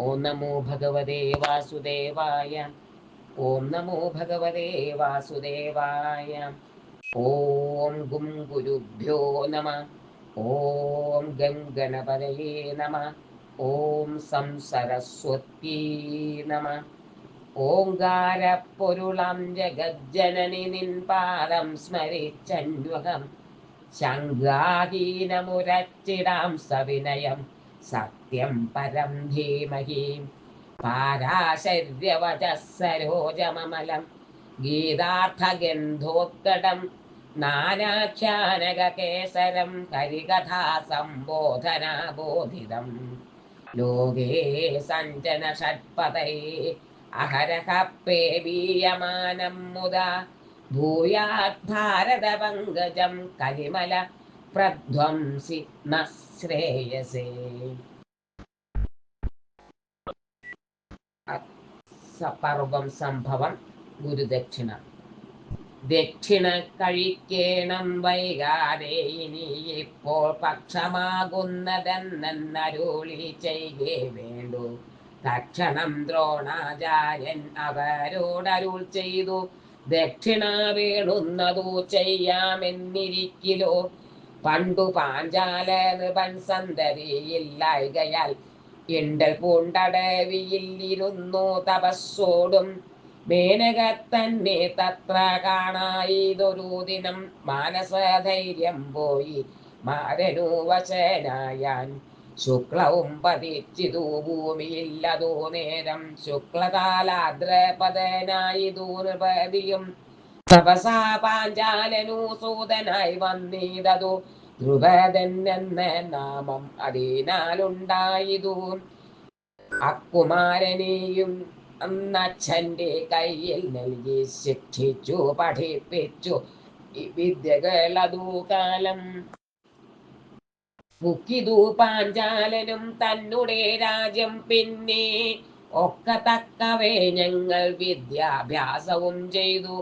ഓം നമോ ഭഗവതേ വാസുദേവായ. ഓം നമോ ഭഗവതേ വാസുദേവായ. ഓം ഗും ഗുരുഭ്യോ നമ. ഓം ഗം ഗണപതയേ നമ. ഓം സം സരസ്വത്തി നമ. ഓങ്കാരപ്പൊരുളം ജഗജ്ജനനി നിൻ പാദം സ്മരിച്ചന്വകം ശങ്കാഹീനമുരച്ചിടാം സവിനയം. സത്യം പരം ധീമഹി. പാരാശര്യവചസരോജമമലം ഗീതാർത്ഥഗന്ധോത്കടം. നാനാഖ്യാനകേസരം കരികഥാസംബോധനാബോധിതം. ലോകേ സഞ്ജന ഷഡ്പതൈ അഹരഹ പേവീയമാനം മുദാ. ഭൂയാത് ഭാരതപങ്കജം കലിമല പ്രധ്വംസി ന ശ്രേയസേ സപർവം സംഭവം ഗുരുദക്ഷിണ ദക്ഷിണ കഴിക്കേണം വൈകാതെ ഇനി ഇപ്പോൾ പക്ഷമാകുന്നതെന്നരുളി ചെയ്യേ വേണ്ടു. തക്ഷണം ദ്രോണാചാര്യൻ അവരോടരുൾ ചെയ്തു. ദക്ഷിണ വേണുന്നതു ചെയ്യാമെന്നിരിക്കിലോ പണ്ടു പാഞ്ചാല ഇണ്ടൽ പൂണ്ടടവിയില്ലിരുന്നു ഇരുന്നു തപസ്സോടും. മേനക തന്നെ തത്ര കാണായിതൊരു ദിനം മാനസധൈര്യം പോയി മാരനു വശനായാൻ. ശുക്ലവും പതിച്ചിതു ഭൂമിയില്ലതോ നേരം. ശുക്ലകാലാദ്രപദനായി നൃപതിയും തപസാ പാഞ്ചാലനു സൂതനായി വന്നിതതു എന്ന നാമം അതിനാലുണ്ടായതു. അക്കുമാരനെയും അന്നച്ഛന്റെ കയ്യിൽ നൽകി ശിക്ഷിച്ചു പഠിപ്പിച്ചു. ഈ വിദ്യകളതു കാലം മുക്കിതു പാഞ്ചാലനും തന്നുടെ രാജ്യം പിന്നെ ഒക്കെ തക്കവേ ഞങ്ങൾ വിദ്യാഭ്യാസവും ചെയ്തു.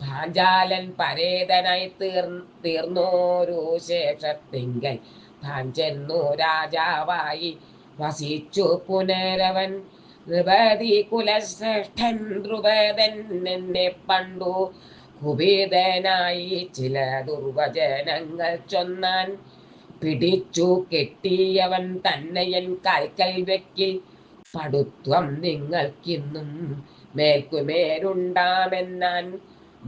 പാഞ്ചാലൻ പരേതനായി തീർ തീർന്നോരു ശേഷത്തിങ്കൽ. താൻ ചെന്നു രാജാവായി വസിച്ചു. പുനരവൻ ദ്രുപതി കുലശ്രേഷ്ഠൻ ദ്രുപദൻ എന്നെ പണ്ടു കുപിതനായി ചില ദുർവചനങ്ങൾ ചൊന്നാൻ പിടിച്ചു. കെട്ടിയവൻ തന്നെയൻ കാൽക്കൽ വെക്കിൽ. പടുത്വം നിങ്ങൾക്കിന്നും മേൽക്കുമേലുണ്ടാമെന്നാൻ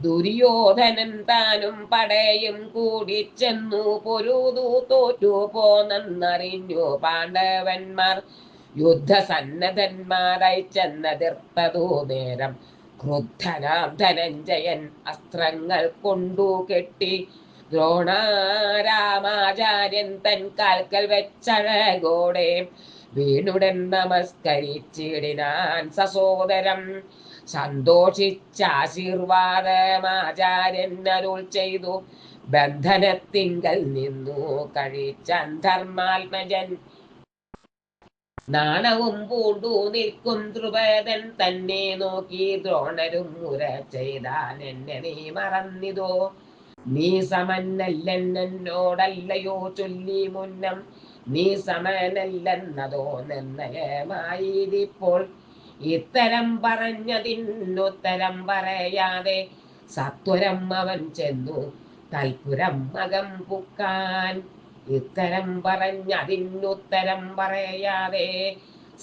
ദുര്യോധനൻ താനും പടയും കൂടി ചെന്നു പൊരുതു തോറ്റു പോന്നറിഞ്ഞു പാണ്ഡവന്മാർ. യുദ്ധസന്നദ്ധന്മാരായി ചെന്നതിർത്തതു നേരം ക്രുദ്ധനാം ധനഞ്ജയൻ അസ്ത്രങ്ങൾ കൊണ്ടു കെട്ടി. ദ്രോണാരാമാചാര്യൻ തൻ കാൽക്കൽ വെച്ചഴകോടെ വീണുടൻ നമസ്കരിച്ചിടിനാൻ സസോദരം സന്തോഷിച്ച ആശീർവാദമാചാര്യൻ അരുൾ ചെയ്തു. ബന്ധനത്തിങ്കൽ നിന്നു കഴിച്ച ധർമാത്മജൻ. നാണവും പൂണ്ടു നിൽക്കും ധ്രുപദൻ തന്നെ നോക്കി ദ്രോണരും മുര ചെയ്താൽ എന്നെ നീ മറന്നിതോ? നീ സമനല്ലെന്നോടല്ലയോ ചൊല്ലി മുന്നം. നീ സമനല്ലെന്നതോ നിർണയമായിരിപ്പോൾ. ഇത്തരം പറഞ്ഞതിനുത്തരം പറയാതെ സത്വരം അവൻ ചെന്നു. തൽപുരം മകം പുക്കാൻ. ഇത്തരം പറഞ്ഞതിനുത്തരം പറയാതെ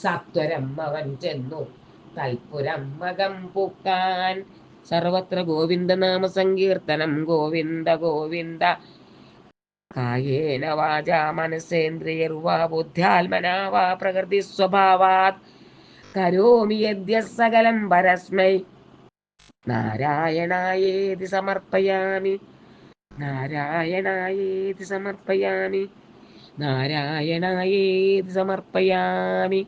സത്വരം അവൻ ചെന്നു. തൽപുരം മകം പുക്കാൻ. സർവത്ര ഗോവിന്ദനാമ സങ്കീർത്തനം ഗോവിന്ദ ഗോവിന്ദ. കായേന വാച മനസേന്ദ്രിയർവാ ബുദ്ധ്യാത്മനാ വാ പ്രകൃതി സ്വഭാവാത്. കരോമി യദ്യ സകലം പരസ്മൈ. നാരായണായേതി സമർപ്പയാമി. നാരായണായേതി സമർപ്പയാമി. നാരായണായേതി സമർപ്പയാമി.